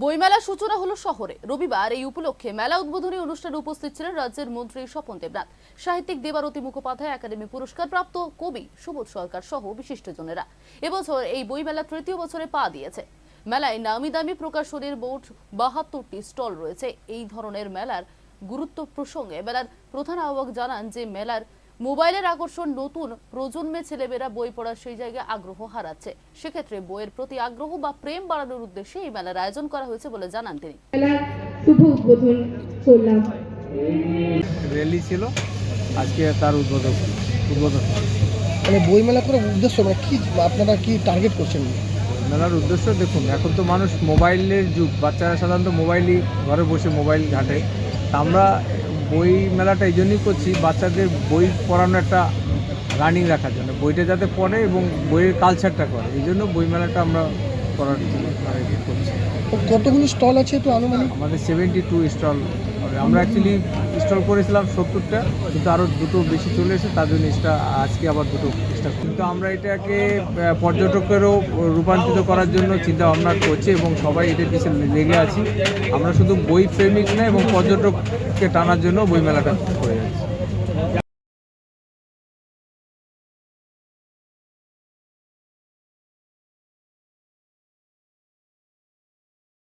বইমেলার সূচনা হলো শহরে। রবিবার এই উপলক্ষে মেলা উদ্বোধনী অনুষ্ঠানে উপস্থিত ছিলেন রাজ্যের মন্ত্রী স্বপন দেবনাথ। সাহিত্যিক দেবারতী মুখোপাধ্যায়, একাডেমি পুরস্কার প্রাপ্ত কবি সুবোধ সরকার সহ বিশিষ্টজনেরা। এবছর এই বইমেলা তৃতীয় বছরে পা দিয়েছে। মেলায় নামি দামি প্রকাশনীর মোট বাহাত্তরটি স্টল রয়েছে। এই ধরনের মেলার গুরুত্ব প্রসঙ্গে মেলার প্রধান আহ্বায়ক জানান যে, মেলার মোবাইলের আকর্ষণ নতুন প্রজন্মে ছেলেমেয়েরা বই পড়ার সেই জায়গায় আগ্রহ হারাচ্ছে। সেক্ষেত্রে বইয়ের প্রতি আগ্রহ বা প্রেম বাড়ানোর উদ্দেশ্যে এই মেলার আয়োজন করা হয়েছে বলে জানান তিনি। শুভ উদ্বোধন করলাম। র্যালি ছিল আজকে তার উদ্বোধন। উদ্বোধন। মানে বইমেলা করার উদ্দেশ্য মানে কি আপনারা কি টার্গেট করছেন? মেলার উদ্দেশ্য দেখুন এখন তো মানুষ মোবাইলের যুগ। বাচ্চারা সাধারণত মোবাইলই ঘরে বসে মোবাইল ঘাটে। আমরা বই মেলাটা এই জন্যই করছি, বাচ্চাদের বই পড়ানো একটা রানিং রাখার জন্য। বইটা যাতে পড়ে এবং বইয়ের কালচারটা করে। এই জন্য বই মেলাটা আমরা করার জন্য মানে করছি। কতগুলো স্টল আছে একটু আনুমানিক? আমাদের সেভেন্টি টু স্টল আমরা অ্যাকচুয়ালি স্টল করেছিলাম সত্তরটা কিন্তু আরও দুটো বেশি চলে এসে তার জন্য এক্সট্রা আজকে আবার দুটো এক্সট্রা কিন্তু আমরা এটাকে পর্যটকেরও রূপান্তরিত করার জন্য চিন্তা ভাবনা করছি এবং সবাই এটার পিছনে লেগে আছি। আমরা শুধু বই প্রেমিক না এবং পর্যটককে টানার জন্য বই মেলাটা করে যাচ্ছি।